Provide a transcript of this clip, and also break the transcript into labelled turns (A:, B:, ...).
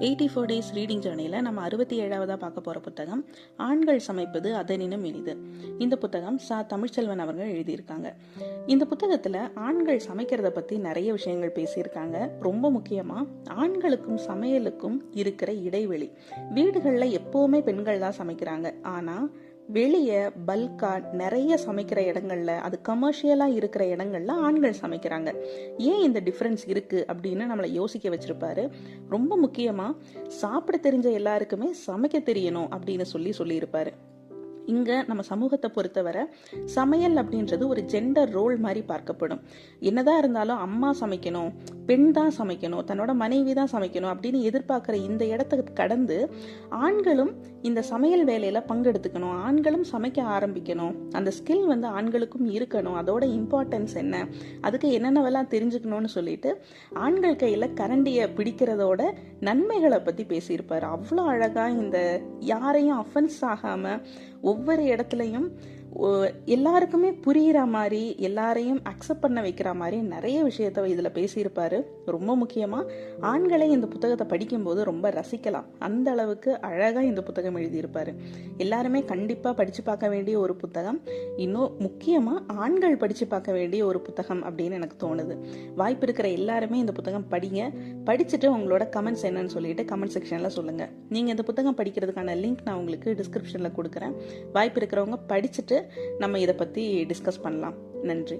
A: Eighty four days reading ஜேர்னியில் நம்ம அறுபத்தி ஏழாவதாக பார்க்க போகிற புத்தகம் ஆண்கள் சமைப்பது அதனினும் இனிது. இந்த புத்தகம் சா. தமிழ்ச்செல்வன் அவர்கள் எழுதியிருக்காங்க. இந்த புத்தகத்தில் ஆண்கள் சமைக்கிறத பற்றி நிறைய விஷயங்கள் பேசியிருக்காங்க. ரொம்ப முக்கியமாக ஆண்களுக்கும் சமையலுக்கும் இருக்கிற இடைவெளி. வீடுகளில் எப்போவுமே பெண்கள் தான் சமைக்கிறாங்க. ஆனால் வெளியே பல்காக நிறைய சமைக்கிற இடங்கள்ல அது கமர்ஷியலாக இருக்கிற இடங்கள்ல ஆண்கள் சமைக்கிறாங்க. ஏன் இந்த டிஃப்ரென்ஸ் இருக்குது அப்படின்னு நம்மளை யோசிக்க வச்சுருப்பாரு. ரொம்ப முக்கியமாக சாப்பிட தெரிஞ்ச எல்லாருக்குமே சமைக்க தெரியணும் அப்படின்னு சொல்லி சொல்லியிருப்பாரு. இங்கே நம்ம சமூகத்தை பொறுத்தவரை சமையல் அப்படின்றது ஒரு ஜெண்டர் ரோல் மாதிரி பார்க்கப்படும். என்னதான் இருந்தாலும் அம்மா சமைக்கணும் பெண் தான் சமைக்கணும் தன்னோட மனைவி தான் சமைக்கணும் அப்படின்னு எதிர்பார்க்குற இந்த இடத்துக்கு கடந்து ஆண்களும் இந்த சமையல் வேலையில் பங்கெடுத்துக்கணும் ஆண்களும் சமைக்க ஆரம்பிக்கணும். அந்த ஸ்கில் வந்து ஆண்களுக்கும் இருக்கணும். அதோட இம்பார்ட்டன்ஸ் என்ன? அதுக்கு என்னென்னவெல்லாம் தெரிஞ்சுக்கணும்னு சொல்லிட்டு ஆண்கள் கையில் கரண்டியை பிடிக்கிறதோட நன்மைகளை பற்றி பேசியிருப்பார். அவ்வளோ அழகாக இந்த யாரையும் அஃபென்ஸ் ஆகாமல் ஒவ்வொரு இடத்துலையும் எல்லாருக்குமே புரிகிற மாதிரி எல்லாரையும் அக்செப்ட் பண்ண வைக்கிற மாதிரி நிறைய விஷயத்த இதில் பேசியிருப்பாரு. ரொம்ப முக்கியமாக ஆண்களே இந்த புத்தகத்தை படிக்கும்போது ரொம்ப ரசிக்கலாம். அந்த அளவுக்கு அழகாக இந்த புத்தகம் எழுதியிருப்பாரு. எல்லாருமே கண்டிப்பாக படித்து பார்க்க வேண்டிய ஒரு புத்தகம். இன்னும் முக்கியமாக ஆண்கள் படித்து பார்க்க வேண்டிய ஒரு புத்தகம் அப்படின்னு எனக்கு தோணுது. வாய்ப்பு இருக்கிற எல்லாருமே இந்த புத்தகம் படிங்க. படிச்சுட்டு உங்களோட கமெண்ட்ஸ் என்னன்னு சொல்லிட்டு கமெண்ட் செக்ஷனில் சொல்லுங்கள் நீங்கள் இந்த புத்தகம் படிக்கிறதுக்கான லிங்க் நான் உங்களுக்கு டிஸ்கிரிப்ஷனில் கொடுக்குறேன். வாய்ப்பு இருக்கிறவங்க படிச்சுட்டு நம்ம இதை பற்றி டிஸ்கஸ் பண்ணலாம். நன்றி.